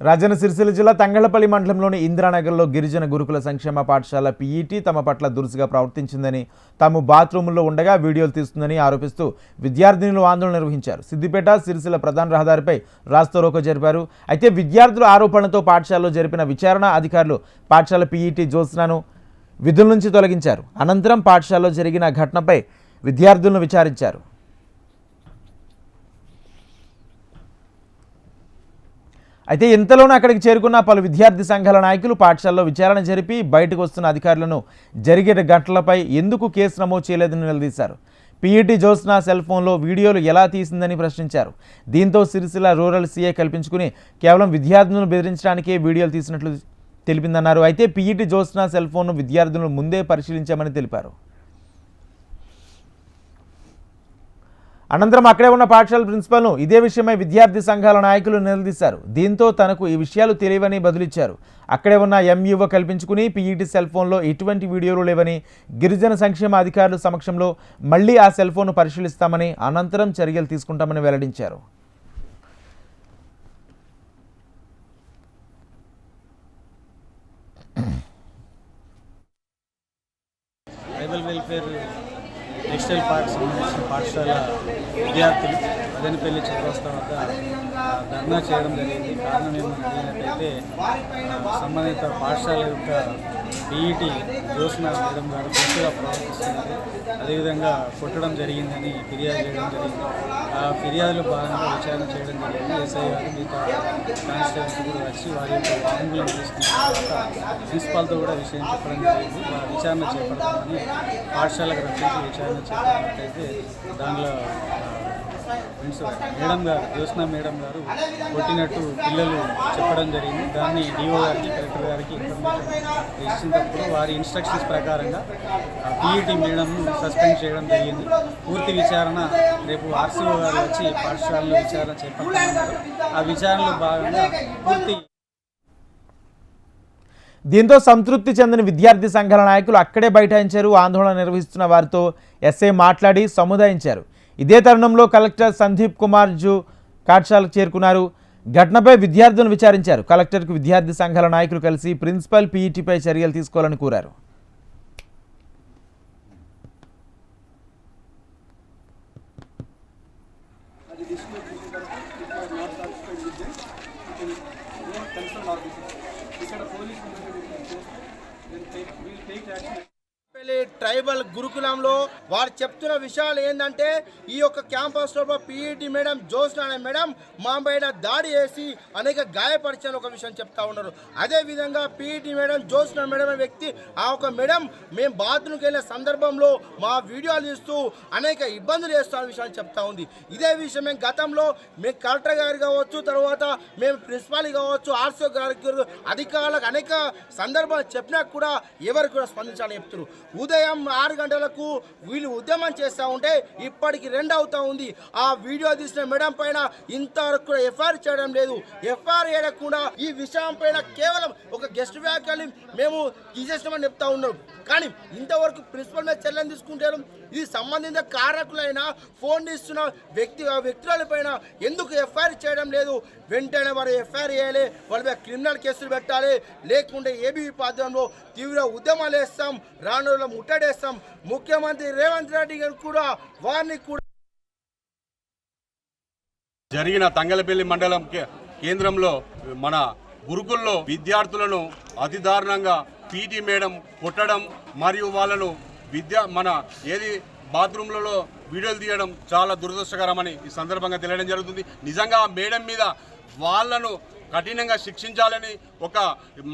రాజన్న సిరిసిల్ల జిల్లా తంగళ్ళపల్లి మండలంలోని ఇందిరానగర్లో గిరిజన గురుకుల సంక్షేమ పాఠశాల పీఈటీ తమ పట్ల దురుసుగా ప్రవర్తించిందని తాము బాత్రూముల్లో ఉండగా వీడియోలు తీస్తుందని ఆరోపిస్తూ విద్యార్థినులు ఆందోళన నిర్వహించారు. సిద్దిపేట సిరిసిల్ల ప్రధాన రహదారిపై రాస్తారోకో జరిపారు. అయితే విద్యార్థుల ఆరోపణలతో పాఠశాలలో జరిపిన విచారణ అధికారులు పాఠశాల పీఈటీ జ్యోత్స్నాను విధుల నుంచి తొలగించారు. అనంతరం పాఠశాలలో జరిగిన ఘటనపై విద్యార్థులను విచారించారు. అయితే ఇంతలోనే అక్కడికి చేరుకున్న పలు విద్యార్థి సంఘాల నాయకులు పాఠశాలలో విచారణ జరిపి బయటకు వస్తున్న అధికారులను జరిగిన ఘటనలపై ఎందుకు కేసు నమోదు చేయలేదని నిలదీశారు. పీఈటీ జ్యోత్స్న సెల్ ఫోన్లో వీడియోలు ఎలా తీసిందని ప్రశ్నించారు. దీంతో సిరిసిల్ల రూరల్ సీఏ కల్పించుకుని కేవలం విద్యార్థులను బెదిరించడానికే వీడియోలు తీసినట్లు తెలిపిందన్నారు. అయితే పీఈటీ జ్యోత్స్న సెల్ ఫోన్ను విద్యార్థులను ముందే పరిశీలించామని తెలిపారు. అనంతరం అక్కడే ఉన్న పాఠశాల ప్రిన్సిపల్ను ఇదే విషయమై విద్యార్థి సంఘాల నాయకులు నిలదీశారు. దీంతో తనకు ఈ విషయాలు తెలియవని బదులిచ్చారు. అక్కడే ఉన్న ఎంఈఓ కల్పించుకుని పీఈటీ సెల్ ఫోన్లో ఎటువంటి వీడియోలు లేవని గిరిజన సంక్షేమ అధికారుల సమక్షంలో మళ్ళీ ఆ సెల్ ఫోన్ను పరిశీలిస్తామని అనంతరం చర్యలు తీసుకుంటామని వెల్లడించారు. ట్రైబల్ వెల్ఫేర్ టెక్స్టైల్ పార్క్ సంబంధించిన పాఠశాల విద్యార్థులు మదనపల్లి చౌరస్తా వద్ద ధర్నా చేయడం జరిగింది. కారణం ఏమని అడిగినట్టయితే సంబంధిత పాఠశాల యొక్క డిఈటి జ్యోత్స్న మేడం గారు పూర్తిగా ప్రవర్తిస్తున్నారు. అదేవిధంగా కొట్టడం జరిగిందని ఫిర్యాదు చేయడం జరిగింది. ఆ ఫిర్యాదులో భాగంగా విచారణ చేయడం జరిగింది. ఎస్ఐ గారు మిగతా కానిస్టేబుల్స్ కూడా వచ్చి వారి యొక్క వాంగ్మూలం తీసుకున్న తర్వాత ప్రిన్సిపాల్తో కూడా విషయం చెప్పడం జరిగింది. వారి విచారణ చేపడతామని పాఠశాలకు రక్షించి విచారణ చేపట్టినట్టయితే దానిలో మేడం గారు జ్యోత్స్న మేడం గారు కొట్టినట్టు పిల్లలు చెప్పడం జరిగింది. దాన్ని డిఓ గారికి కలెక్టర్ గారికి ఇచ్చినప్పుడు వారి ఇన్స్ట్రక్షన్స్ ప్రకారంగా పీఈటీ మేడంను సస్పెండ్ చేయడం జరిగింది. పూర్తి విచారణ రేపు ఆర్సీఓ గారు వచ్చి పాఠశాలలో విచారణ చేపడుతున్నారు ఆ విచారణలో భాగంగా పూర్తి దీంతో సంతృప్తి చెందిన విద్యార్థి సంఘాల నాయకులు అక్కడే బైఠాయించారు. ఆందోళన నిర్వహిస్తున్న వారితో ఎస్ఐ మాట్లాడి సముదాయించారు. ఇదే తరుణంలో కలెక్టర్ సందీప్ కుమార్ కాఠశాలకు పాఠశాలకు చేరుకున్నారు. ఘటనపై విద్యార్థులను విచారించారు. కలెక్టర్కు విద్యార్థి సంఘాల నాయకులు కలిసి ప్రిన్సిపల్ పీఈటీపై చర్యలు తీసుకోవాలని కోరారు. ట్రైబల్ గురుకులంలో వారు చెప్తున్న విషయాలు ఏంటంటే ఈ యొక్క క్యాంపస్లో పీఈటీ మేడం జోస్న అనే మేడం మా పైన దాడి చేసి అనేక గాయపరిచిన ఒక విషయం చెప్తా ఉన్నారు. అదే విధంగా పీఈటీ మేడం జోస్న మేడం అనే వ్యక్తి ఆ ఒక మేడం మేము బాత్రూమ్కి వెళ్ళిన సందర్భంలో మా వీడియోలు తీస్తూ అనేక ఇబ్బందులు చేస్తున్న విషయాన్ని చెప్తా ఉంది. ఇదే విషయం మేము గతంలో మేము కలెక్టర్ గారు కావచ్చు తర్వాత మేము ప్రిన్సిపాల్ కావచ్చు ఆర్సో గారికి అధికారులకు అనేక సందర్భాలు చెప్పినా కూడా ఎవరు కూడా స్పందించాలని చెప్తున్నారు. ఉదయం ఆరు గంటలకు వీళ్ళు ఉద్యమం చేస్తూ ఉంటే ఇప్పటికి రెండు అవుతూ ఉంది. ఆ వీడియో తీసిన మేడం పైన ఇంతవరకు కూడా ఎఫ్ఐఆర్ చేయడం లేదు. ఎఫ్ఐఆర్ చేయకుండా ఈ విషయం పైన కేవలం ఒక గెస్ట్ వ్యాఖ్యలు మేము తీసేసినామని చెప్తా ఉన్నాం. కానీ ఇంతవరకు ప్రిన్సిపల్ మీద చర్యలు తీసుకుంటారు ఇది సంబంధిత కారకులైన ఫోన్ ఇస్తున్న వ్యక్తి ఆ వ్యక్తుల పైన ఎందుకు ఎఫ్ఐఆర్ చేయడం లేదు? వెంటనే వారు ఎఫ్ఐఆర్ చేయాలి. వాళ్ళ మీద క్రిమినల్ కేసులు పెట్టాలి. లేకుంటే ఏబీ పాద్యంలో తీవ్ర ఉద్యమాలు వేస్తాం. రాను రోజుల్లో ముట్టడేస్తాం. ముఖ్యమంత్రి రేవంత్ రెడ్డి గారు కూడా వారిని కూడా జరిగిన తంగలపల్లి మండలం కేంద్రంలో మన గురుకుల్లో విద్యార్థులను అతి దారుణంగా పీటీ మేడం కొట్టడం మరియు వాళ్ళను విద్య మన ఏది బాత్రూంలలో వీడియోలు తీయడం చాలా దురదృష్టకరమని ఈ సందర్భంగా తెలియడం జరుగుతుంది. నిజంగా ఆ మేడం మీద వాళ్ళను కఠినంగా శిక్షించాలని ఒక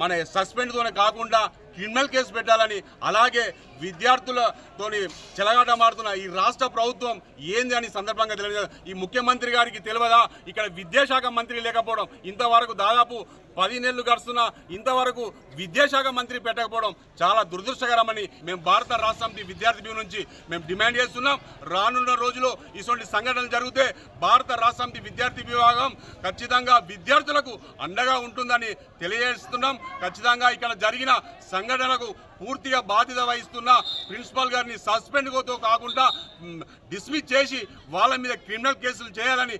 మన సస్పెండ్తోనే కాకుండా క్రిమినల్ కేసు పెట్టాలని అలాగే విద్యార్థులతోని చెలగాట మారుతున్న ఈ రాష్ట్ర ప్రభుత్వం ఏంది అని సందర్భంగా తెలియదు. ఈ ముఖ్యమంత్రి గారికి తెలియదా? ఇక్కడ విద్యాశాఖ మంత్రి లేకపోవడం ఇంతవరకు దాదాపు పది నెలలు గడుస్తున్న ఇంతవరకు విద్యాశాఖ మంత్రి పెట్టకపోవడం చాలా దురదృష్టకరమని మేము భారత రాష్ట్ర విద్యార్థి భీం నుంచి మేము డిమాండ్ చేస్తున్నాం. రానున్న రోజుల్లో ఇటువంటి సంఘటనలు జరిగితే భారత రాష్ట్ర విద్యార్థి విభాగం ఖచ్చితంగా విద్యార్థులకు అండగా ఉంటుందని తెలియజేస్తున్నాం. ఖచ్చితంగా ఇక్కడ జరిగిన సంఘటనకు పూర్తిగా బాధ్యత వహిస్తున్న ప్రిన్సిపల్ గారిని సస్పెండ్తో కాకుండా డిస్మిస్ చేసి వాళ్ళ మీద క్రిమినల్ కేసులు చేయాలని